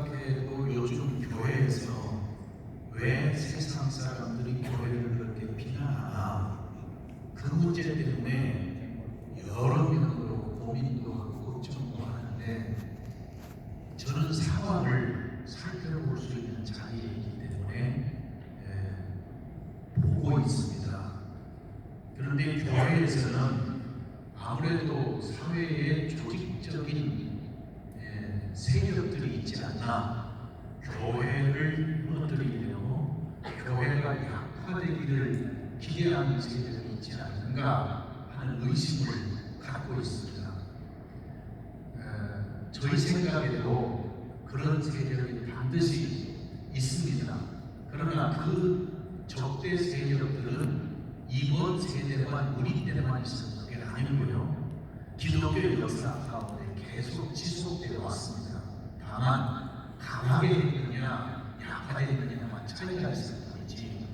생각해도 요즘 교회에서 왜 세상 사람들이 교회를 그렇게 비난하나 그 문제 때문에 여러 면으로 고민도 하고 걱정도 하는데 저는 상황을 살펴볼 수 있는 자리에 있기 때문에 예, 보고 있습니다. 그런데 교회에서는 아무래도 사회에 조직적인 예, 세력들이 있지 않나 교회를 무너뜨리려고 교회가 약화되기를 기대하는 세력이 있지 않는가 하는 의심을 갖고 있습니다. 에, 저희 생각에도 그런 세력이 반드시 있습니다. 그러나 그 적대 세력들은 이번 세대만 우리 때만 있었던 게 아니고요. 기독교 역사 가운데 계속 지속되어 왔습니다. 다만 강하게 했느냐 약하게 했느냐만 차이가 있을 뿐이지.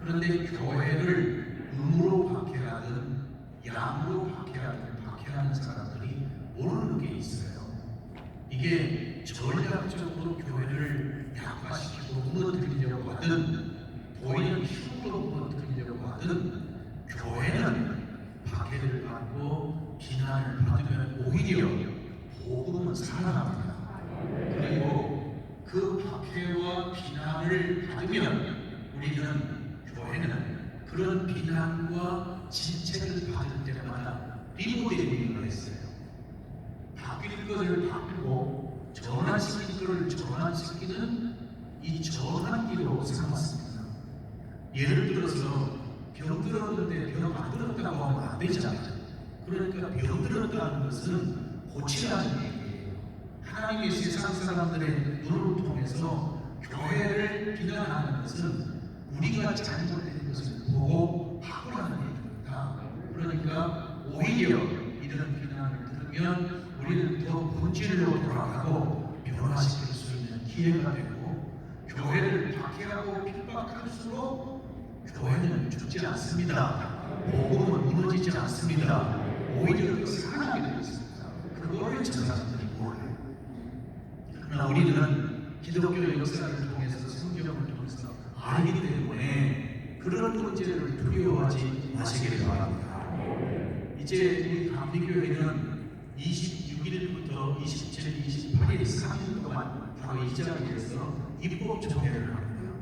그런데 교회를 음으로 박해하든 양으로 박해하든 박해하는 사람들이 모르는 게 있어요. 이게 전략적으로 교회를 약화시키고 무너뜨리려고 하든 보이는 힘으로 무너뜨리려고 하든 교회는 박해를 받고 비난을 받으면 오히려 복음은 살아납니다. 그리고 그 박해와 비난을 받으면 우리는 교회는 그런 비난과 진책을 받을 때마다 리모델링을 했어요. 바뀔 것을 바꾸고 전환시킬 것을 전환시키는 이 전환기로 삼았습니다. 예를 들어서 병 들었는데 병 안 들었다고 하면 안 되잖아요. 그러니까 병 들었다는 것은 고치라는 얘기예요. 하나님의 세상 사람들의 눈을 통해서 교회를 비난하는 것은 우리가 잘못된 것을 보고 바꾸라는 얘기입니다. 그러니까 오히려 이런 비난을 들으면 우리는 더 본질로 돌아가고 변화시킬 수 있는 기회가 되고 교회를 박해하고 핍박할수록 교회는 죽지 않습니다. 복음은 무너지지 않습니다. 오히려 더 살아나게 되어 있습니다. 그거를 전사들이 몰라요. 그러나 우리는 기독교 역사를 통해서 성경을 통해서 알기 때문에 그런 문제를 두려워하지 마시길 바랍니다. 이제 우리 감리교회는 26일부터 27일, 28일 3일 동안 바로 이 자리에서 입법 총회를 합니다.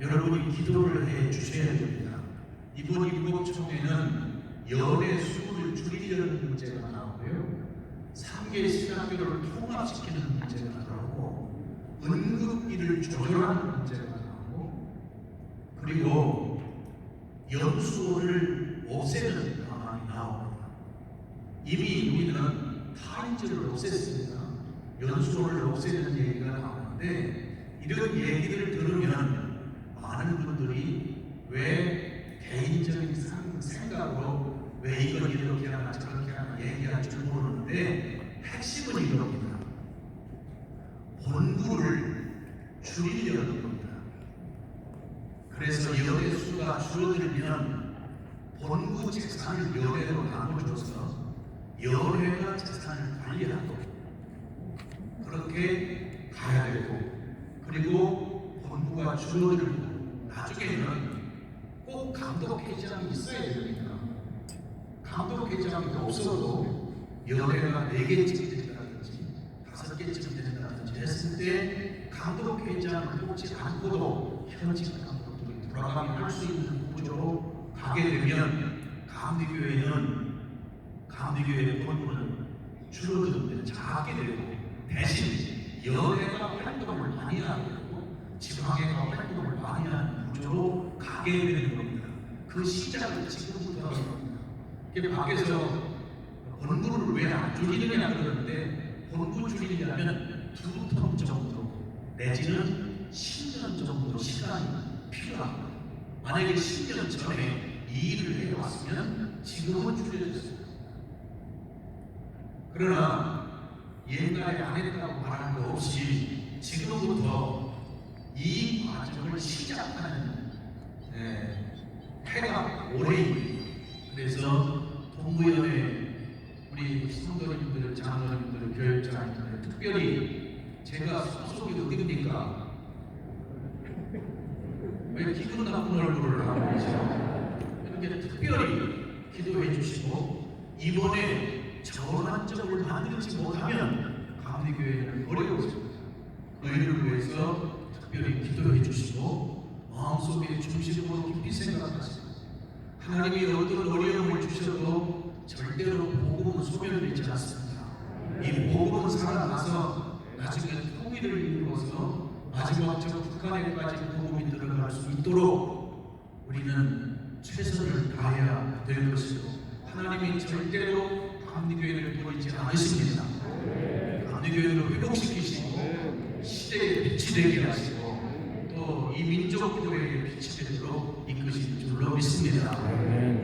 여러분이 기도를 해 주셔야 됩니다. 이번 입법 총회는 연애 수를 줄이려는 문제가 나오고요. 3개 신학교를 통합시키는 문제가 나오고 은급비를 조절하는 문제가 나오고 그리고 연수를 없애는 방안이 나옵니다. 이미 우리는 타인제를 없앴습니다. 연수를 없애는 얘기가 나오는데 이런 얘기를 들으면 많은 분들이 왜 개인적인 상- 생각으로 왜 이걸 이렇게 하나 저렇게 하나 얘기할 줄 모르는데 핵심은 이겁니다. 본부를 줄이려는 겁니다. 그래서 연애 수가 줄어들면 본부 재산을 연회로 나눠줘서 연회가 재산을 관리하고 그렇게 가야 되고 그리고 본부가 줄어들고 나중에는 꼭 감독회장이 있어야 됩니다. 감독회장이 없어도 연회가 4개쯤 된다든지 5개쯤 된다든지 했을 때 감독회장을 뽑지 않고도 현직 감독들이 돌아가게 할 수 있는 구조로 가게 되면 감리교회는 감리교회의 본부는 줄어드는데 작게 되고 대신 연회가 활동을 많이 하게 되고 지방회가 활동을 많이 하는 구조로 가게 되는 겁니다. 그 시작을 지금부터 하는 겁니다. 밖에서 본부를 왜 안 줄이느냐 그러는데 본부 줄이려면 두텀 정도 내지는 10년 정도 시간이 필요합니다. 만약에 10년 전에 이 일을 해왔으면 지금은 줄여졌어요. 그러나 옛날에 안 했다고 말하는 거 없이 지금부터 이 과정을 시작하는 네, 해가 올해입니다. 그래서 동부연회 우리 성도님들, 장로님들, 교육자님들 특별히 제가 소속이 어디입니까? 왜 기분 나쁜 얼굴을 하고 계시죠? 이렇게 특별히 기도해 주시고 이번에 저런 적을 만들지 못하면 감리교회는 어려워집니다. 그 일을 위해서 특별히 기도해 주시고 마음속에 중심으로 깊이 생각하시고 하나님이 어떤 어려움을 주셔도 절대로 복음은 소멸되지 않습니다. 이 복음은 살아나서 나중에 통일을 이루어서 마지막적 북한에까지 복음이 들어갈 수 있도록 우리는 최선을 다해야 될 것이고 하나님이 절대로 감리교회를 버리지 않으십니다. 감리교회를 회복시키시고 시대의 빛이 되게 하시고 또 이 민족 교회의 빛이 되도록 이끄실 줄로 믿습니다.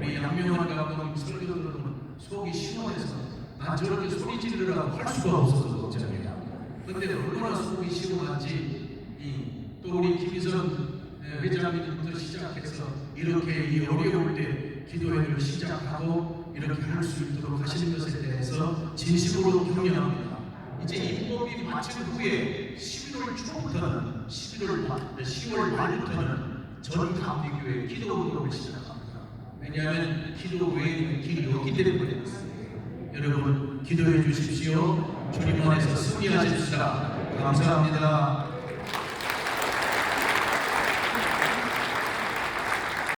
우리 양명환 감독님 설교 들으면 속이 시원해서 난 저렇게 소리 지르라고 할 수가 없어서 걱정입니다. 속이 시원한지 이, 또 우리 김희선 에, 회장님부터 시작해서 이렇게 이 어려울 때 기도회를 시작하고 이렇게 할 수 있도록 하시는 것에 대해서 진심으로 격려합니다. 이제 입법이 마친 후에 11월 초부터는 11월 말, 10월 말부터는 전 감리교회 기도 운동을 시작합니다. 왜냐하면 기도 외에는 길이 없기 때문에 여러분 기도해 주십시오. 주님 안에서 승리하십시다. 감사합니다.